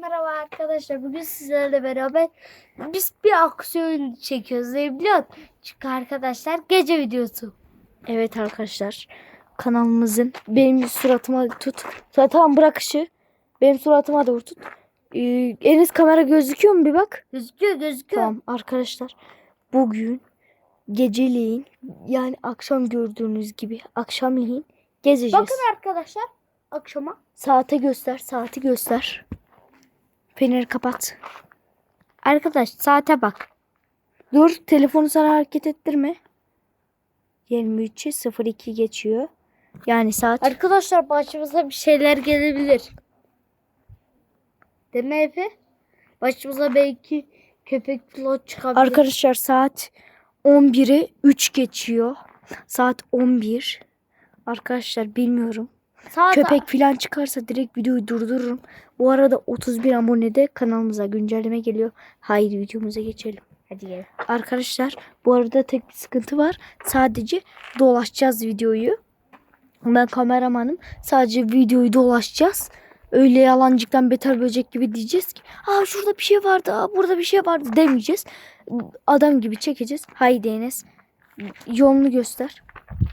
merhaba arkadaşlar. Bugün sizlerle beraber biz bir aksiyon çekiyoruz. Ne biliyor musun? Çünkü arkadaşlar gece videosu. Evet arkadaşlar kanalımızın benim suratıma tut. Tamam bırak ışığı. Benim suratıma doğru tut. Ee, Enes kamera gözüküyor mu bir bak. Gözüküyor gözüküyor. Tamam arkadaşlar bugün geceleyin yani akşam gördüğünüz gibi akşamleyin gezeceğiz. Bakın arkadaşlar akşama. Saate göster saati göster. Feneri kapat. Arkadaş saate bak. Dur telefonu sana hareket ettirme. 23'ü 02 geçiyor. Yani saat Arkadaşlar başımıza bir şeyler gelebilir. Değil mi Efe? Başımıza belki köpek pilot çıkabilir. Arkadaşlar saat 11'e 3 geçiyor. Saat 11. Arkadaşlar bilmiyorum. Saat Köpek falan çıkarsa direkt videoyu durdururum. Bu arada 31 abonede kanalımıza güncelleme geliyor. Haydi videomuza geçelim. Hadi gel. Arkadaşlar bu arada tek bir sıkıntı var. Sadece dolaşacağız videoyu. Ben kameramanım. Sadece videoyu dolaşacağız. Öyle yalancıktan beter böcek gibi diyeceğiz ki. Aa şurada bir şey vardı. Aa, burada bir şey vardı demeyeceğiz. Adam gibi çekeceğiz. Haydi Enes. Yolunu göster.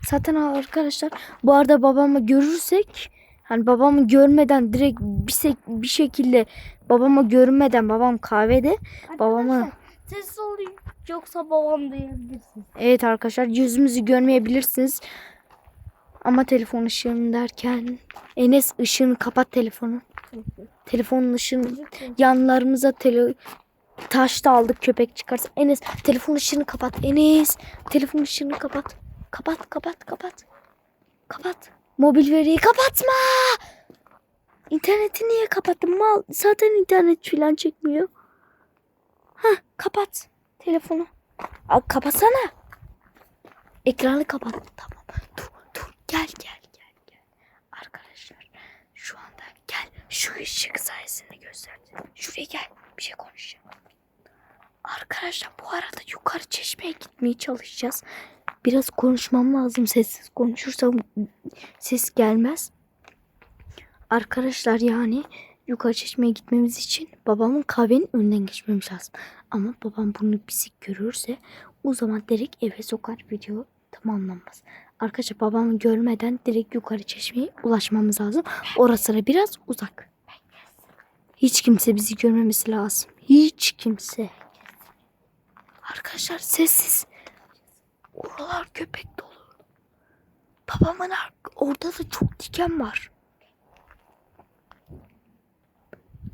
Zaten arkadaşlar bu arada babamı görürsek hani babamı görmeden direkt bir, sek- bir şekilde babamı görmeden babam kahvede babamı Arkadaşlar, Ses olayım yoksa babam duyabilirsin. Evet arkadaşlar yüzümüzü görmeyebilirsiniz. Ama telefon ışığını derken Enes ışığını kapat telefonu. Telefonun ışığını yanlarımıza tele taş da aldık köpek çıkarsa. Enes telefon ışığını kapat. Enes telefon ışığını kapat. Kapat kapat kapat. Kapat. Mobil veriyi kapatma. İnterneti niye kapattın mal? Zaten internet falan çekmiyor. Hah kapat telefonu. Aa, kapatsana. Ekranı kapat. Tamam. Dur dur gel gel gel gel. Arkadaşlar şu anda gel şu ışık sayesinde göstereceğim. Şuraya gel bir şey konuşacağım. Arkadaşlar bu arada yukarı çeşmeye gitmeye çalışacağız. Biraz konuşmam lazım. Sessiz konuşursam ses gelmez. Arkadaşlar yani yukarı çeşmeye gitmemiz için babamın kahvenin önünden geçmemiz lazım. Ama babam bunu bizi görürse o zaman direkt eve sokar video tamamlanmaz. Arkadaşlar babamı görmeden direkt yukarı çeşmeye ulaşmamız lazım. Orası da biraz uzak. Hiç kimse bizi görmemesi lazım. Hiç kimse. Arkadaşlar sessiz. Oralar köpek dolu. Babamın orada da çok diken var.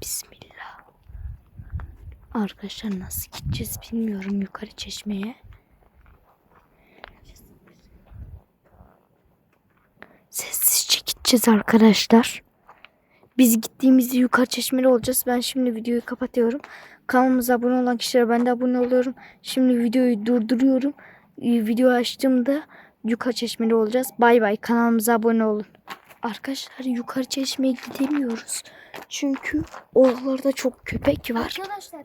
Bismillah. Arkadaşlar nasıl gideceğiz bilmiyorum yukarı çeşmeye. Sessizce gideceğiz arkadaşlar. Biz gittiğimizde yukarı çeşmeli olacağız. Ben şimdi videoyu kapatıyorum. Kanalımıza abone olan kişilere ben de abone oluyorum. Şimdi videoyu durduruyorum. Ee, Video açtığımda yukarı çeşmeli olacağız. Bay bay kanalımıza abone olun. Arkadaşlar yukarı çeşmeye gidemiyoruz. Çünkü oralarda çok köpek var. Arkadaşlar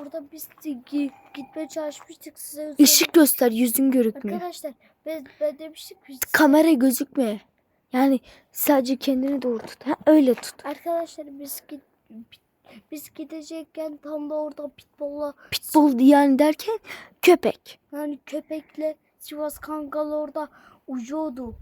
orada biz de gi- gitmeye çalışmıştık size. Işık göster yüzün görükmüyor. Arkadaşlar ben, ben demiştik biz. Kamera gözükmüyor. Yani sadece kendini doğru tut. Ha, öyle tut. Arkadaşlar biz git biz gidecekken tam da orada pitbull'la Pitbull yani derken köpek. yani köpekle Sivas Kangal orada ucuyordu.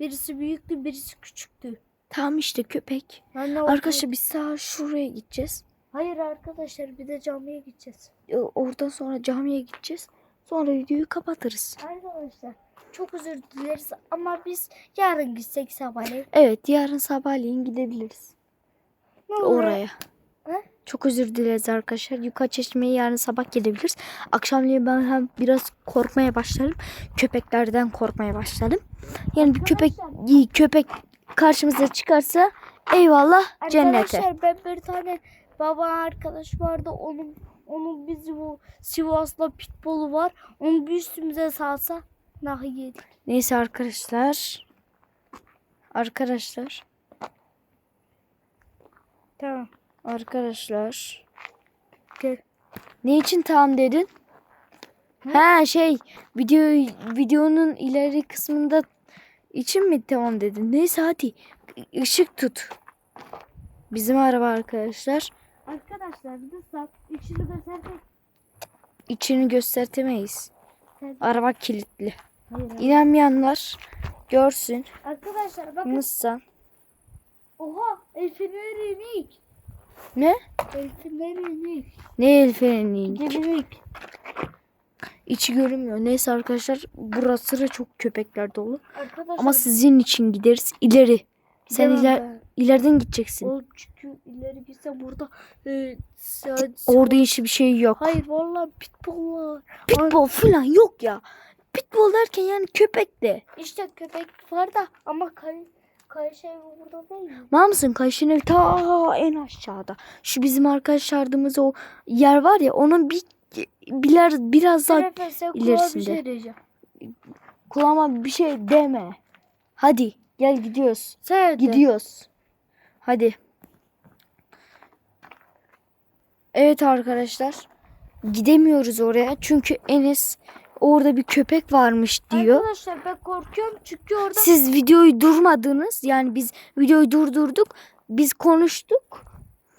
Birisi büyüktü, birisi küçüktü. Tamam işte köpek. Yani Arkadaşlar biz sağ şuraya gideceğiz. Hayır arkadaşlar bir de camiye gideceğiz. Ee, Oradan sonra camiye gideceğiz. Sonra videoyu kapatırız. Arkadaşlar çok özür dileriz ama biz yarın gitsek sabahleyin. Evet yarın sabahleyin gidebiliriz. Ne olur? Oraya. Çok özür dileriz arkadaşlar. Yukarı çeşmeye yarın sabah gidebiliriz. Akşamleyin ben hem biraz korkmaya başladım. Köpeklerden korkmaya başladım. Yani bir köpek köpek karşımıza çıkarsa eyvallah cennete. Arkadaşlar ben bir tane baba arkadaş vardı. Onun onun bizim o Sivas'la pitbull'u var. Onu bir üstümüze salsa nah yedik. Neyse arkadaşlar. Arkadaşlar. Tamam. Arkadaşlar. Gel. Ne için tamam dedin? Ha şey video videonun ileri kısmında için mi tamam dedin? Neyse hadi ışık tut. Bizim araba arkadaşlar. Arkadaşlar lütfen içini göstersek. İçini göstertemeyiz. Sen- Araba kilitli. Hayır, hayır. İnanmayanlar görsün. Arkadaşlar bakın. Nasıl? Oha el feneri. Ne? El. Ne el freni? İçi görünmüyor. Neyse arkadaşlar burası da çok köpekler dolu. Arkadaşlar. Ama sizin için gideriz ileri. Sen iler, ben. ileriden gideceksin. Oğlum çünkü ileri gitsem burada e, sa- Orada hiçbir şey yok. Hayır vallahi pitbull var. Pitbull falan yok ya. Pitbull derken yani köpek de. İşte köpek var da ama kay kayış evi burada değil mi? Var mısın? Kayışın evi ta en aşağıda. Şu bizim arkadaş çağırdığımız o yer var ya onun bir biler biraz daha sen kulağa bir ilerisinde. şey kulağıma bir şey deme. Hadi gel gidiyoruz. Sen de. Gidiyoruz. Hadi. Evet arkadaşlar. Gidemiyoruz oraya. Çünkü Enes orada bir köpek varmış diyor. Arkadaşlar ben korkuyorum çünkü orada Siz videoyu durmadınız. Yani biz videoyu durdurduk. Biz konuştuk.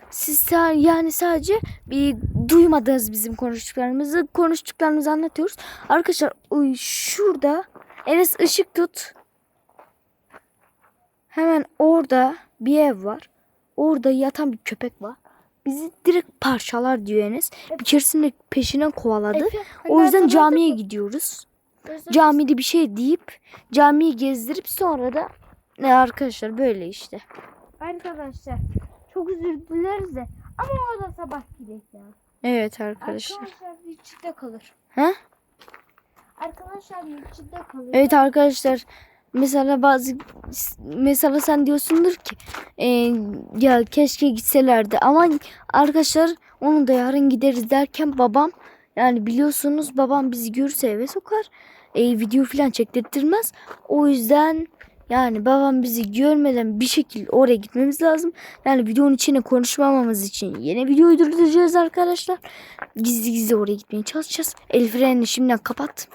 Siz yani sadece bir duymadınız bizim konuştuklarımızı. Konuştuklarımızı anlatıyoruz. Arkadaşlar şurada Enes ışık tut. Hemen orada bir ev var. Orada yatan bir köpek var. Bizi direkt parçalar diyor Enes. Bir keresinde peşinden kovaladı. Hani O yüzden camiye gidiyoruz. Camide bir şey deyip camiyi gezdirip sonra da ne arkadaşlar böyle işte. Arkadaşlar çok özür dileriz de ama o da sabah gidelim ya. Evet arkadaşlar. Arkadaşlar içinde kalır. He? Arkadaşlar içinde kalır. Evet arkadaşlar. Mesela bazı mesela sen diyorsundur ki e, ya keşke gitselerdi ama arkadaşlar onu da yarın gideriz derken babam yani biliyorsunuz babam bizi görürse eve sokar e, video falan çektirtmez o yüzden yani babam bizi görmeden bir şekilde oraya gitmemiz lazım. Yani videonun içine konuşmamamız için yeni videoyu durduracağız arkadaşlar. Gizli gizli oraya gitmeye çalışacağız. El frenini şimdiden kapat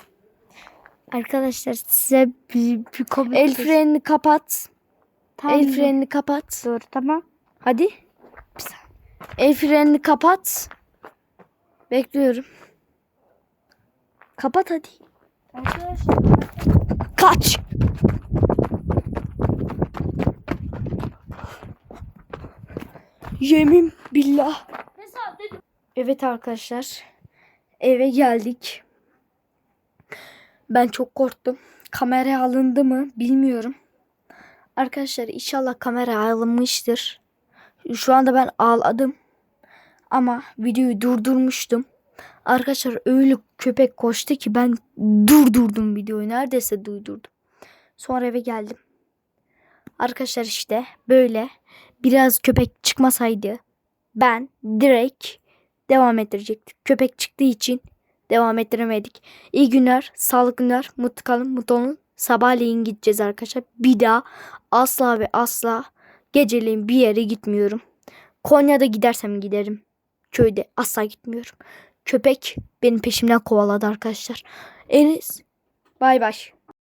Arkadaşlar size bir, bir komik El frenini kapat. Tamam. El frenini kapat. Dur tamam. Hadi. Bir saniye. El frenini kapat. Bekliyorum. Kapat hadi. Arkadaşlar Kaç. Yemin billah. Evet arkadaşlar. Eve geldik. Ben çok korktum. Kamera alındı mı bilmiyorum. Arkadaşlar inşallah kamera alınmıştır. Şu anda ben ağladım. Ama videoyu durdurmuştum. Arkadaşlar öyle köpek koştu ki ben durdurdum videoyu. Neredeyse durdurdum. Sonra eve geldim. Arkadaşlar işte böyle biraz köpek çıkmasaydı ben direkt devam ettirecektik. Köpek çıktığı için devam ettiremedik. İyi günler, sağlıklı günler, mutlu kalın, mutlu olun. Sabahleyin gideceğiz arkadaşlar. Bir daha asla ve asla geceleyin bir yere gitmiyorum. Konya'da gidersem giderim. Köyde asla gitmiyorum. Köpek benim peşimden kovaladı arkadaşlar. Enes bay bay.